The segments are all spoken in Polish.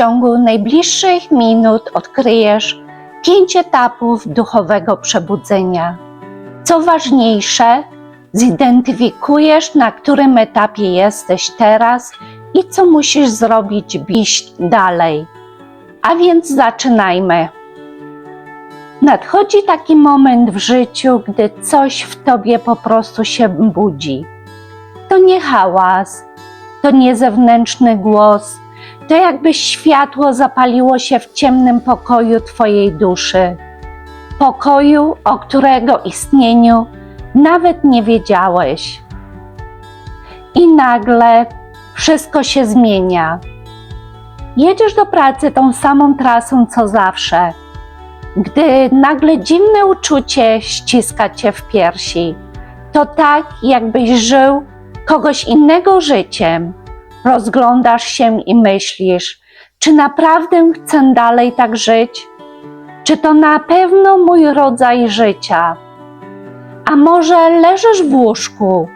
ciągu najbliższych minut odkryjesz pięć etapów duchowego przebudzenia. Co ważniejsze, zidentyfikujesz, na którym etapie jesteś teraz i co musisz zrobić, by iść dalej. A więc zaczynajmy. Nadchodzi taki moment w życiu, gdy coś w tobie po prostu się budzi. To nie hałas, to nie zewnętrzny głos, to jakby światło zapaliło się w ciemnym pokoju twojej duszy. Pokoju, o którego istnieniu nawet nie wiedziałeś. I nagle wszystko się zmienia. Jedziesz do pracy tą samą trasą co zawsze, gdy nagle dziwne uczucie ściska cię w piersi. To tak, jakbyś żył kogoś innego życiem. Rozglądasz się i myślisz, czy naprawdę chcę dalej tak żyć? Czy to na pewno mój rodzaj życia? A może leżysz w łóżku,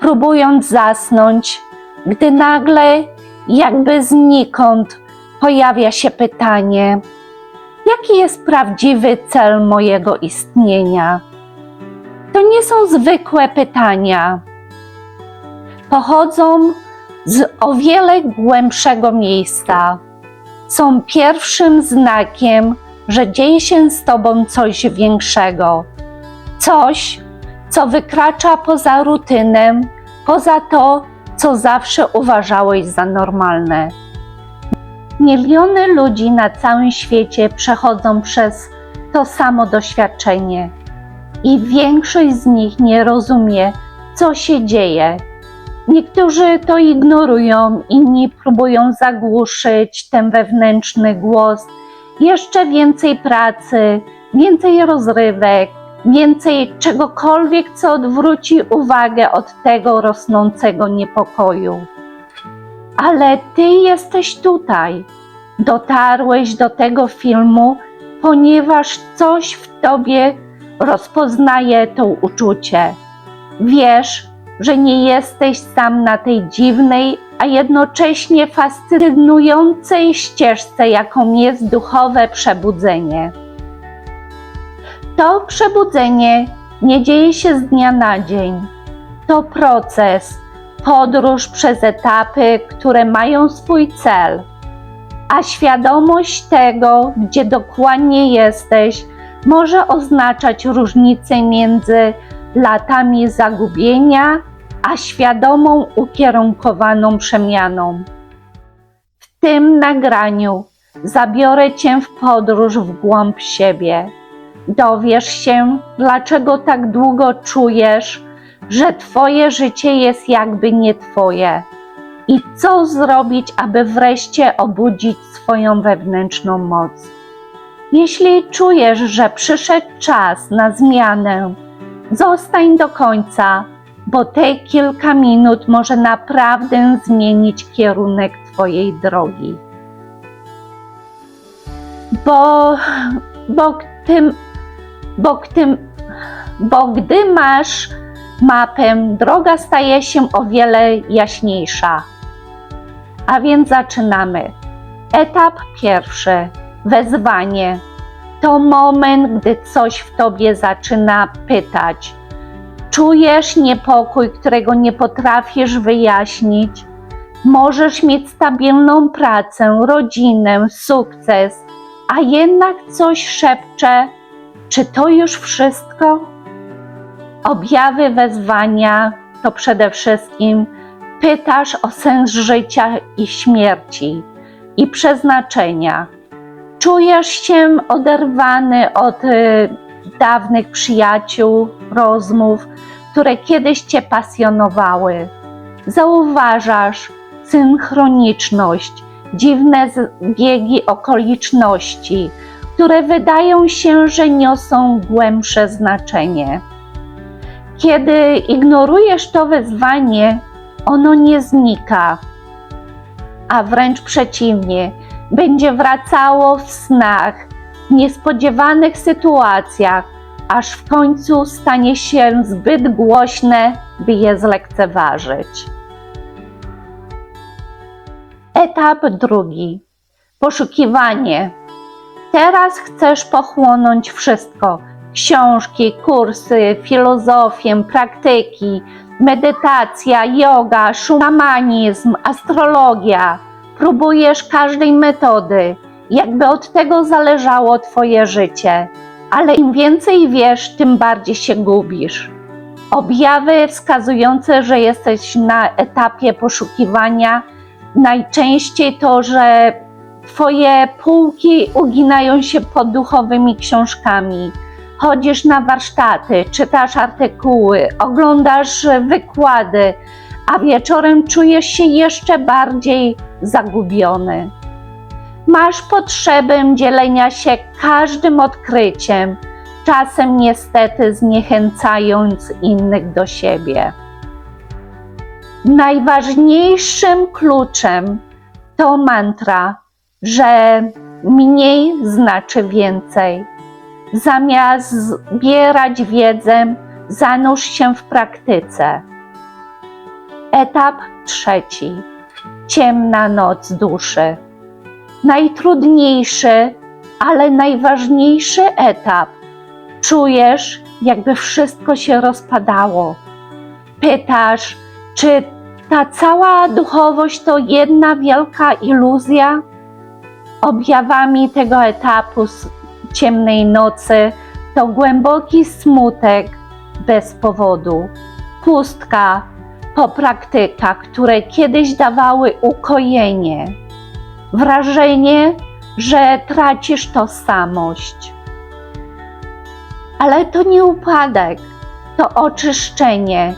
próbując zasnąć, gdy nagle, jakby znikąd, pojawia się pytanie: jaki jest prawdziwy cel mojego istnienia? To nie są zwykłe pytania. Pochodzą z o wiele głębszego miejsca. Są pierwszym znakiem, że dzieje się z Tobą coś większego. Coś, co wykracza poza rutynę, poza to, co zawsze uważałeś za normalne. Miliony ludzi na całym świecie przechodzą przez to samo doświadczenie i większość z nich nie rozumie, co się dzieje. Niektórzy to ignorują, inni próbują zagłuszyć ten wewnętrzny głos. Jeszcze więcej pracy, więcej rozrywek, więcej czegokolwiek, co odwróci uwagę od tego rosnącego niepokoju. Ale ty jesteś tutaj. Dotarłeś do tego filmu, ponieważ coś w tobie rozpoznaje to uczucie. Wiesz, że nie jesteś sam na tej dziwnej, a jednocześnie fascynującej ścieżce, jaką jest duchowe przebudzenie. To przebudzenie nie dzieje się z dnia na dzień. To proces, podróż przez etapy, które mają swój cel. A świadomość tego, gdzie dokładnie jesteś, może oznaczać różnicę między latami zagubienia a świadomą, ukierunkowaną przemianą. W tym nagraniu zabiorę Cię w podróż w głąb siebie. Dowiesz się, dlaczego tak długo czujesz, że Twoje życie jest jakby nie Twoje i co zrobić, aby wreszcie obudzić swoją wewnętrzną moc. Jeśli czujesz, że przyszedł czas na zmianę, zostań do końca, bo te kilka minut może naprawdę zmienić kierunek Twojej drogi. Bo, bo, tym, bo, tym, bo gdy masz mapę, droga staje się o wiele jaśniejsza. A więc zaczynamy. Etap pierwszy wezwanie. To moment, gdy coś w tobie zaczyna pytać. Czujesz niepokój, którego nie potrafisz wyjaśnić. Możesz mieć stabilną pracę, rodzinę, sukces, a jednak coś szepcze. Czy to już wszystko? Objawy wezwania to przede wszystkim pytasz o sens życia i śmierci i przeznaczenia. Czujesz się oderwany od y, dawnych przyjaciół, rozmów, które kiedyś cię pasjonowały. Zauważasz synchroniczność, dziwne zbiegi okoliczności, które wydają się, że niosą głębsze znaczenie. Kiedy ignorujesz to wezwanie, ono nie znika, a wręcz przeciwnie, będzie wracało w snach, w niespodziewanych sytuacjach, aż w końcu stanie się zbyt głośne, by je zlekceważyć. Etap drugi. poszukiwanie. Teraz chcesz pochłonąć wszystko: książki, kursy, filozofię, praktyki, medytacja, yoga, szamanizm, astrologia. Próbujesz każdej metody, jakby od tego zależało Twoje życie. Ale im więcej wiesz, tym bardziej się gubisz. Objawy wskazujące, że jesteś na etapie poszukiwania, najczęściej to, że Twoje półki uginają się pod duchowymi książkami. Chodzisz na warsztaty, czytasz artykuły, oglądasz wykłady, a wieczorem czujesz się jeszcze bardziej zagubiony. Masz potrzebę dzielenia się każdym odkryciem, czasem niestety zniechęcając innych do siebie. Najważniejszym kluczem to mantra, że mniej znaczy więcej. Zamiast zbierać wiedzę, zanurz się w praktyce. Etap trzeci. Ciemna noc duszy. Najtrudniejszy, ale najważniejszy etap. Czujesz, jakby wszystko się rozpadało. Pytasz, czy ta cała duchowość to jedna wielka iluzja? Objawami tego etapu ciemnej nocy to głęboki smutek bez powodu, pustka po praktykach, które kiedyś dawały ukojenie, wrażenie, że tracisz tożsamość. Ale to nie upadek, to oczyszczenie,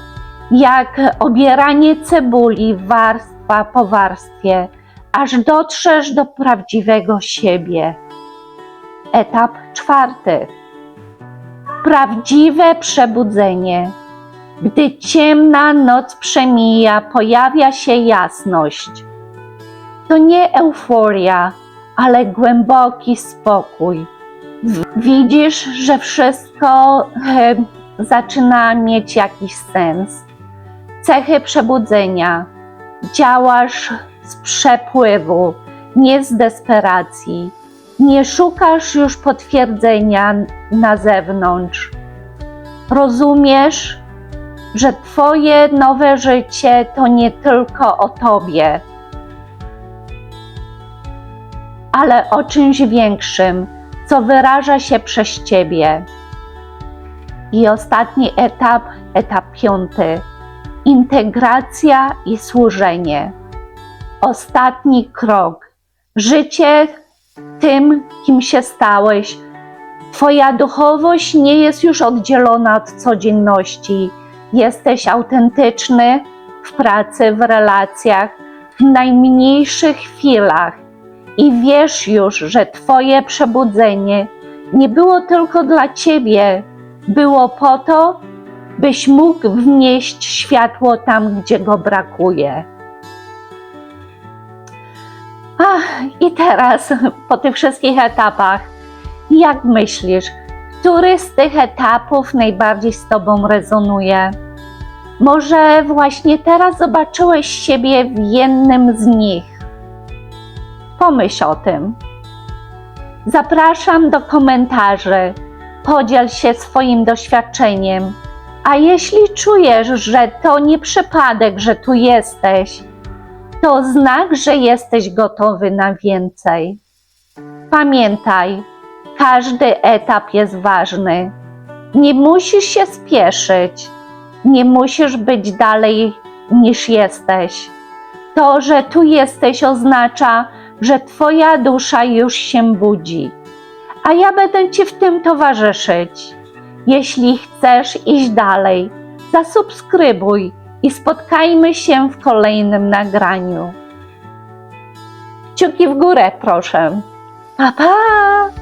jak obieranie cebuli warstwa po warstwie, aż dotrzesz do prawdziwego siebie. Etap czwarty. Prawdziwe przebudzenie. Gdy ciemna noc przemija, pojawia się jasność. To nie euforia, ale głęboki spokój. Widzisz, że wszystko e, zaczyna mieć jakiś sens. Cechy przebudzenia. Działasz z przepływu, nie z desperacji. Nie szukasz już potwierdzenia na zewnątrz. Rozumiesz, że Twoje nowe życie to nie tylko o Tobie, ale o czymś większym, co wyraża się przez Ciebie. I ostatni etap, etap piąty integracja i służenie. Ostatni krok. Życie tym, kim się stałeś. Twoja duchowość nie jest już oddzielona od codzienności. Jesteś autentyczny w pracy, w relacjach, w najmniejszych chwilach i wiesz już, że Twoje przebudzenie nie było tylko dla Ciebie, było po to, byś mógł wnieść światło tam, gdzie go brakuje. Ach, i teraz po tych wszystkich etapach, jak myślisz, który z tych etapów najbardziej z Tobą rezonuje? Może właśnie teraz zobaczyłeś siebie w jednym z nich. Pomyśl o tym. Zapraszam do komentarzy. Podziel się swoim doświadczeniem. A jeśli czujesz, że to nie przypadek, że tu jesteś, to znak, że jesteś gotowy na więcej. Pamiętaj, każdy etap jest ważny. Nie musisz się spieszyć, nie musisz być dalej niż jesteś. To, że tu jesteś, oznacza, że Twoja dusza już się budzi, a ja będę Ci w tym towarzyszyć. Jeśli chcesz iść dalej, zasubskrybuj i spotkajmy się w kolejnym nagraniu. Kciuki w górę, proszę. Pa, pa!